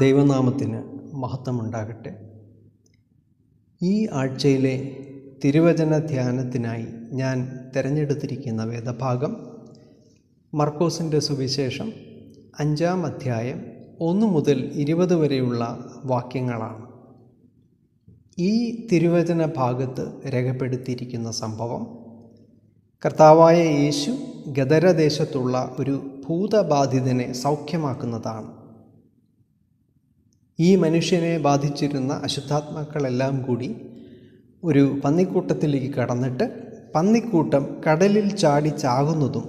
ദൈവനാമത്തിന് മഹത്വമുണ്ടാകട്ടെ. ഈ ആഴ്ചയിലെ തിരുവചന ധ്യാനത്തിനായി ഞാൻ തിരഞ്ഞെടുത്തിരിക്കുന്ന വേദഭാഗം മർക്കോസിന്റെ സുവിശേഷം അഞ്ചാം അധ്യായം ഒന്ന് മുതൽ ഇരുപത് വരെയുള്ള വാക്യങ്ങളാണ്. ഈ തിരുവചന ഭാഗത്ത് രേഖപ്പെടുത്തിയിരിക്കുന്ന സംഭവം കർത്താവായ യേശു ഗദരദേശത്തുള്ള ഒരു ഭൂതബാധിതനെ സൗഖ്യമാക്കുന്നതാണ്. ഈ മനുഷ്യനെ ബാധിച്ചിരുന്ന അശുദ്ധാത്മാക്കളെല്ലാം കൂടി ഒരു പന്നിക്കൂട്ടത്തിലേക്ക് കടന്നിട്ട് പന്നിക്കൂട്ടം കടലിൽ ചാടി ചാകുന്നതും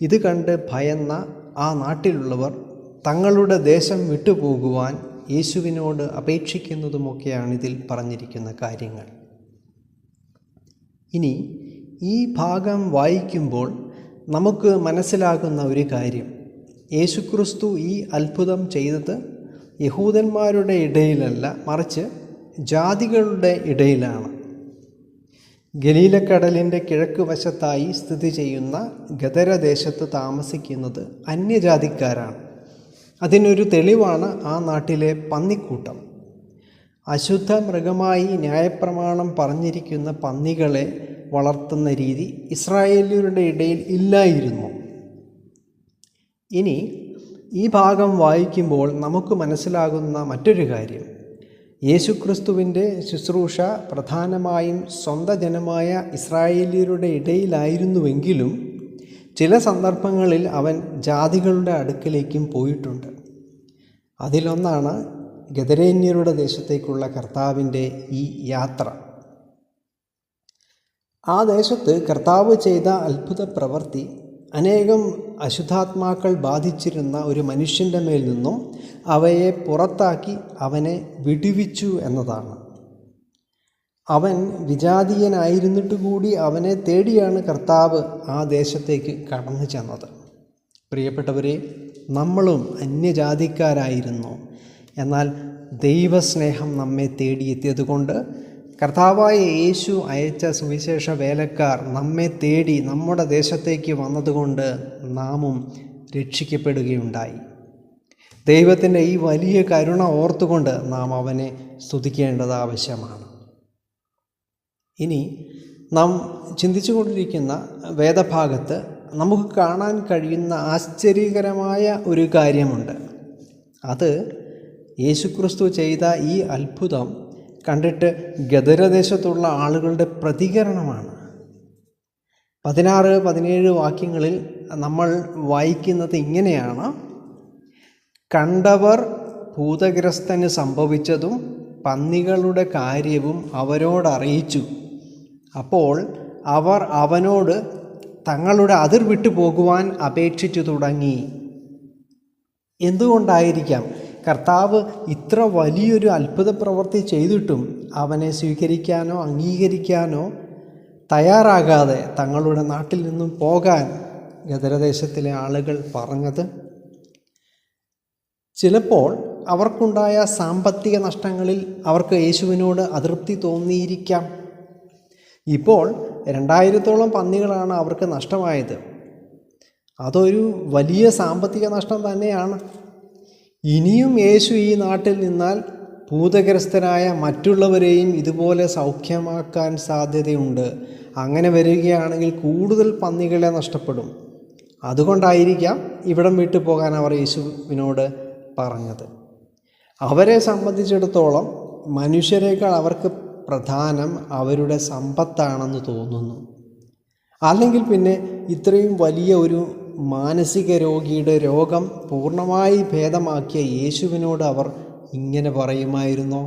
ഇത് കണ്ട് ഭയന്ന ആ നാട്ടിലുള്ളവർ തങ്ങളുടെ ദേശം വിട്ടുപോകുവാൻ യേശുവിനോട് അപേക്ഷിക്കുന്നതുമൊക്കെയാണ് ഇതിൽ പറഞ്ഞിരിക്കുന്ന കാര്യങ്ങൾ. ഇനി ഈ ഭാഗം വായിക്കുമ്പോൾ നമുക്ക് മനസ്സിലാകുന്ന ഒരു കാര്യം. യേശുക്രിസ്തു ഈ അത്ഭുതം ചെയ്തത് യഹൂദന്മാരുടെ ഇടയിലല്ല മറിച്ച് ജാതികളുടെ ഇടയിലാണ്. ഗലീലക്കടലിന്റെ കിഴക്ക് വശത്തായി സ്ഥിതി ചെയ്യുന്ന ഗദരദേശത്ത് താമസിക്കുന്നത് അന്യജാതിക്കാരാണ്. അതിനൊരു തെളിവാണ് ആ നാട്ടിലെ പന്നിക്കൂട്ടം. അശുദ്ധ മൃഗമായി ന്യായപ്രമാണം പറഞ്ഞിരിക്കുന്ന പന്നികളെ വളർത്തുന്ന രീതി ഇസ്രായേലിയരുടെ ഇടയിൽ ഇല്ലായിരുന്നു. ഇനി ഈ ഭാഗം വായിക്കുമ്പോൾ നമുക്ക് മനസ്സിലാകുന്ന മറ്റൊരു കാര്യം. യേശുക്രിസ്തുവിന്റെ ശുശ്രൂഷ പ്രധാനമായും സ്വന്തം ജനമായ ഇസ്രായേലിയരുടെ ഇടയിലായിരുന്നുവെങ്കിലും ചില സന്ദർഭങ്ങളിൽ അവൻ ജാതികളുടെ അടുക്കലേക്കും പോയിട്ടുണ്ട്. അതിലൊന്നാണ് ഗദരേന്യരുടെ ദേശത്തേക്കുള്ള കർത്താവിന്റെ ഈ യാത്ര. ആ ദേശത്ത് കർത്താവ് ചെയ്ത അത്ഭുത പ്രവൃത്തി അനേകം അശുദ്ധാത്മാക്കൾ ബാധിച്ചിരുന്ന ഒരു മനുഷ്യന്റെ മേൽ നിന്നും അവയെ പുറത്താക്കി അവനെ വിടുവിച്ചു എന്നതാണ്. അവൻ വിജാതീയനായിരുന്നിട്ട് കൂടി അവനെ തേടിയാണ് കർത്താവ് ആ ദേശത്തേക്ക് കടന്നു ചെന്നത്. പ്രിയപ്പെട്ടവരെ നമ്മളും അന്യജാതിക്കാരായിരുന്നു. എന്നാൽ ദൈവസ്നേഹം നമ്മെ തേടിയെത്തിയതുകൊണ്ട് കർത്താവായ യേശു അയച്ച സുവിശേഷ വേലക്കാർ നമ്മെ തേടി നമ്മുടെ ദേശത്തേക്ക് വന്നതുകൊണ്ട് നാമും രക്ഷിക്കപ്പെടുകയുണ്ടായി. ദൈവത്തിന്റെ ഈ വലിയ കരുണ ഓർത്തുകൊണ്ട് നാം അവനെ സ്തുതിക്കേണ്ടത് ആവശ്യമാണ്. ഇനി നാം ചിന്തിച്ചു കൊണ്ടിരിക്കുന്ന വേദഭാഗത്ത് നമുക്ക് കാണാൻ കഴിയുന്ന ആശ്ചര്യകരമായ ഒരു കാര്യമുണ്ട്. അത് യേശുക്രിസ്തു ചെയ്ത ഈ അത്ഭുതം കണ്ടിട്ട് ഗദരദേശത്തുള്ള ആളുകളുടെ പ്രതികരണമാണ്. പതിനാറ് പതിനേഴ് വാക്യങ്ങളിൽ നമ്മൾ വായിക്കുന്നത് ഇങ്ങനെയാണ്. കണ്ടവർ ഭൂതഗ്രസ്തന് സംഭവിച്ചതും പന്നികളുടെ കാര്യവും അവരോടറിയിച്ചു. അപ്പോൾ അവർ അവനോട് തങ്ങളുടെ അതിർ വിട്ടു പോകുവാൻ അപേക്ഷിച്ചു തുടങ്ങി. എന്തുകൊണ്ടായിരിക്കാം? കർത്താവ് ഇത്ര വലിയൊരു അത്ഭുത പ്രവൃത്തി ചെയ്തിട്ടും അവനെ സ്വീകരിക്കാനോ അംഗീകരിക്കാനോ തയ്യാറാകാതെ തങ്ങളുടെ നാട്ടിൽ നിന്നും പോകാൻ ഗദരദേശത്തിലെ ആളുകൾ പറഞ്ഞത്. ചിലപ്പോൾ അവർക്കുണ്ടായ സാമ്പത്തിക നഷ്ടങ്ങളിൽ അവർക്ക് യേശുവിനോട് അതൃപ്തി തോന്നിയിരിക്കാം. ഇപ്പോൾ രണ്ടായിരത്തോളം പന്നികളാണ് അവർക്ക് നഷ്ടമായത്. അതൊരു വലിയ സാമ്പത്തിക നഷ്ടം തന്നെയാണ്. ഇനിയും യേശു ഈ നാട്ടിൽ നിന്നാൽ ഭൂതഗ്രസ്തരായ മറ്റുള്ളവരെയും ഇതുപോലെ സൗഖ്യമാക്കാൻ സാധ്യതയുണ്ട്. അങ്ങനെ വരികയാണെങ്കിൽ കൂടുതൽ പന്നികളെ നഷ്ടപ്പെടും. അതുകൊണ്ടായിരിക്കാം ഇവിടം വിട്ടു പോകാൻ അവർ യേശുവിനോട് പറഞ്ഞത്. അവരെ സംബന്ധിച്ചിടത്തോളം മനുഷ്യരെക്കാൾ അവർക്ക് പ്രധാനം അവരുടെ സമ്പത്താണെന്ന് തോന്നുന്നു. അല്ലെങ്കിൽ പിന്നെ ഇത്രയും വലിയ ഒരു മാനസിക രോഗിയുടെ രോഗം പൂർണമായി ഭേദമാക്കിയ യേശുവിനോട് അവർ ഇങ്ങനെ പറയുമായിരുന്നോ.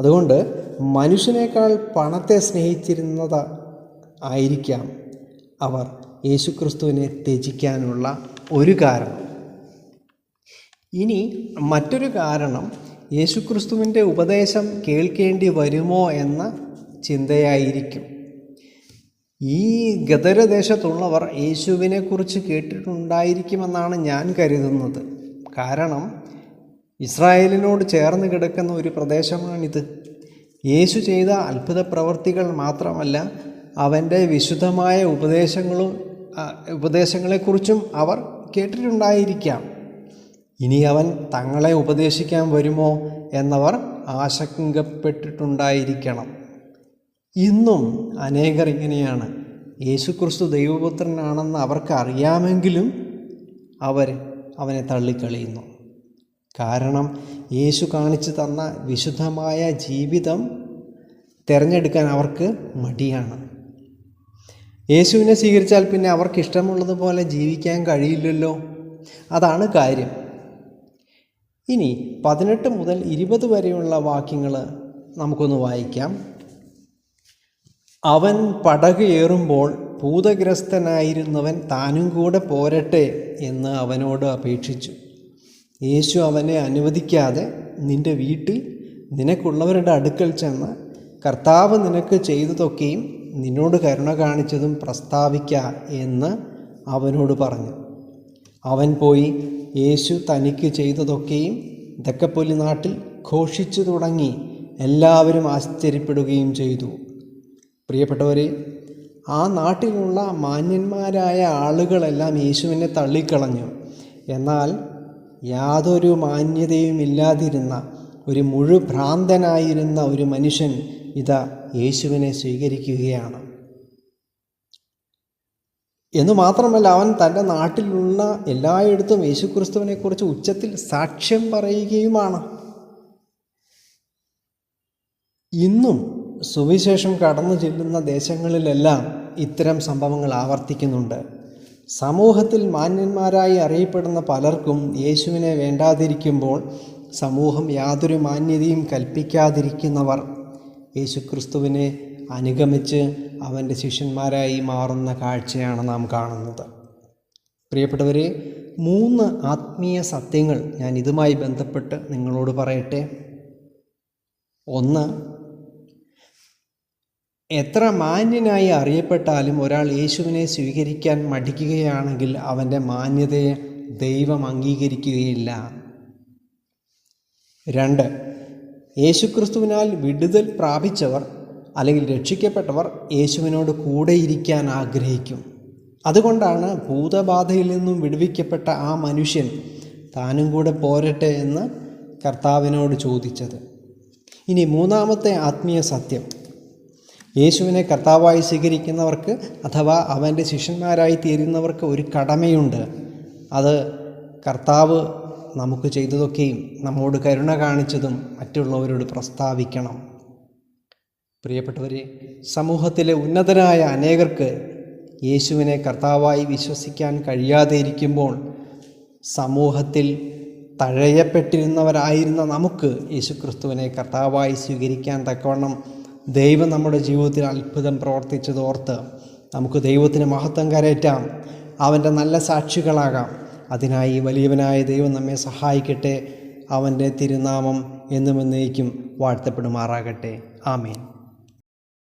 അതുകൊണ്ട് മനുഷ്യനേക്കാൾ പണത്തെ സ്നേഹിച്ചിരുന്നത് ആയിരിക്കാം അവർ യേശുക്രിസ്തുവിനെ ത്യജിക്കാനുള്ള ഒരു കാരണം. ഇനി മറ്റൊരു കാരണം യേശുക്രിസ്തുവിന്റെ ഉപദേശം കേൾക്കേണ്ടി വരുമോ എന്ന ചിന്തയായിരിക്കും. ഈ ഗദരദേശത്തുള്ളവർ യേശുവിനെക്കുറിച്ച് കേട്ടിട്ടുണ്ടായിരിക്കുമെന്നാണ് ഞാൻ കരുതുന്നത്. കാരണം ഇസ്രായേലിനോട് ചേർന്ന് കിടക്കുന്ന ഒരു പ്രദേശമാണിത്. യേശു ചെയ്ത അത്ഭുത പ്രവർത്തികൾ മാത്രമല്ല അവന്റെ വിശുദ്ധമായ ഉപദേശങ്ങളും ഉപദേശങ്ങളെക്കുറിച്ചും അവർ കേട്ടിട്ടുണ്ടായിരിക്കാം. ഇനി അവൻ തങ്ങളെ ഉപദേശിക്കാൻ വരുമോ എന്നവർ ആശങ്കപ്പെട്ടിട്ടുണ്ടായിരിക്കണം. ഇന്നും അനേകർ ഇങ്ങനെയാണ്. യേശുക്രിസ്തു ദൈവപുത്രനാണെന്ന് അവർക്ക് അറിയാമെങ്കിലും അവർ അവനെ തള്ളിക്കളയുന്നു. കാരണം യേശു കാണിച്ചു തന്ന വിശുദ്ധമായ ജീവിതം തിരഞ്ഞെടുക്കാൻ അവർക്ക് മടിയാണ്. യേശുവിനെ സ്വീകരിച്ചാൽ പിന്നെ അവർക്ക് ഇഷ്ടമുള്ളതുപോലെ ജീവിക്കാൻ കഴിയില്ലല്ലോ. അതാണ് കാര്യം. ഇനി പതിനെട്ട് മുതൽ ഇരുപത് വരെയുള്ള വാക്യങ്ങൾ നമുക്കൊന്ന് വായിക്കാം. അവൻ പടക് ഏറുമ്പോൾ ഭൂതഗ്രസ്തനായിരുന്നവൻ താനും കൂടെ പോരട്ടെ എന്ന് അവനോട് അപേക്ഷിച്ചു. യേശു അവനെ അനുവദിക്കാതെ നിന്റെ വീട്ടിൽ നിനക്കുള്ളവരുടെ അടുക്കൽ ചെന്ന് കർത്താവ് നിനക്ക് ചെയ്തതൊക്കെയും നിന്നോട് കരുണ കാണിച്ചതും പ്രസ്താവിക്ക എന്ന് അവനോട് പറഞ്ഞു. അവൻ പോയി യേശു തനിക്ക് ചെയ്തതൊക്കെയും ദക്കപ്പൊലി നാട്ടിൽ ഘോഷിച്ചു തുടങ്ങി. എല്ലാവരും ആശ്ചര്യപ്പെടുകയും ചെയ്തു. പ്രിയപ്പെട്ടവരെ ആ നാട്ടിലുള്ള മാന്യന്മാരായ ആളുകളെല്ലാം യേശുവിനെ തള്ളിക്കളഞ്ഞു. എന്നാൽ യാതൊരു മാന്യതയും ഇല്ലാതിരുന്ന ഒരു മുഴുഭ്രാന്തനായിരുന്ന ഒരു മനുഷ്യൻ ഇതാ യേശുവിനെ സ്വീകരിക്കുകയാണ്. എന്നു മാത്രമല്ല അവൻ തന്റെ നാട്ടിലുള്ള എല്ലായിടത്തും യേശുക്രിസ്തുവിനെക്കുറിച്ച് ഉച്ചത്തിൽ സാക്ഷ്യം പറയുകയുമാണ്. ഇന്നും സുവിശേഷം കടന്നു ചെല്ലുന്ന ദേശങ്ങളിലെല്ലാം ഇത്തരം സംഭവങ്ങൾ ആവർത്തിക്കുന്നുണ്ട്. സമൂഹത്തിൽ മാന്യന്മാരായി അറിയപ്പെടുന്ന പലർക്കും യേശുവിനെ വേണ്ടാതിരിക്കുമ്പോൾ സമൂഹം യാതൊരു മാന്യതയും കൽപ്പിക്കാതിരിക്കുന്നവർ. യേശുക്രിസ്തുവിനെ അനുഗമിച്ച് അവന്റെ ശിഷ്യന്മാരായി മാറുന്ന കാഴ്ചയാണ് നാം കാണുന്നത്. പ്രിയപ്പെട്ടവരെ മൂന്ന് ആത്മീയ സത്യങ്ങൾ ഞാൻ ഇതുമായി ബന്ധപ്പെട്ട് നിങ്ങളോട് പറയട്ടെ. ഒന്ന് എത്ര മാന്യനായി അറിയപ്പെട്ടാലും ഒരാൾ യേശുവിനെ സ്വീകരിക്കാൻ മടിക്കുകയാണെങ്കിൽ അവന്റെ മാന്യതയെ ദൈവം അംഗീകരിക്കുകയില്ല. രണ്ട് യേശുക്രിസ്തുവിനാൽ വിടുതൽ പ്രാപിച്ചവർ അല്ലെങ്കിൽ രക്ഷിക്കപ്പെട്ടവർ യേശുവിനോട് കൂടെയിരിക്കാൻ ആഗ്രഹിക്കും. അതുകൊണ്ടാണ് ഭൂതബാധയിൽ നിന്നും വിടുവിക്കപ്പെട്ട ആ മനുഷ്യൻ താനും കൂടെ പോരട്ടെ എന്ന് കർത്താവിനോട് ചോദിച്ചത്. ഇനി മൂന്നാമത്തെ ആത്മീയ സത്യം. യേശുവിനെ കർത്താവായി സ്വീകരിക്കുന്നവർക്ക് അഥവാ അവന്റെ ശിഷ്യന്മാരായി തീരുന്നവർക്ക് ഒരു കടമയുണ്ട്. അത് കർത്താവ് നമുക്ക് ചെയ്തതൊക്കെയും നമ്മോട് കരുണ കാണിച്ചതും മറ്റുള്ളവരോട് പ്രസ്താവിക്കണം. പ്രിയപ്പെട്ടവരെ സമൂഹത്തിലെ ഉന്നതരായ അനേകർക്ക് യേശുവിനെ കർത്താവായി വിശ്വസിക്കാൻ കഴിയാതെ ഇരിക്കുമ്പോൾ സമൂഹത്തിൽ തഴയപ്പെട്ടിരുന്നവരായിരുന്ന നമുക്ക് യേശുക്രിസ്തുവിനെ കർത്താവായി സ്വീകരിക്കാൻ തക്കവണ്ണം ദൈവം നമ്മുടെ ജീവിതത്തിൽ അത്ഭുതം പ്രവർത്തിച്ചതോർത്ത് നമുക്ക് ദൈവത്തിന് മഹത്വം കരയറ്റാം അവന്റെ നല്ല സാക്ഷികളാകാം. അതിനായി വലിയവനായ ദൈവം നമ്മെ സഹായിക്കട്ടെ. അവന്റെ തിരുനാമം എന്നും എന്നേക്കും വാഴ്ത്തപ്പെടുമാറാകട്ടെ. ആമേൻ.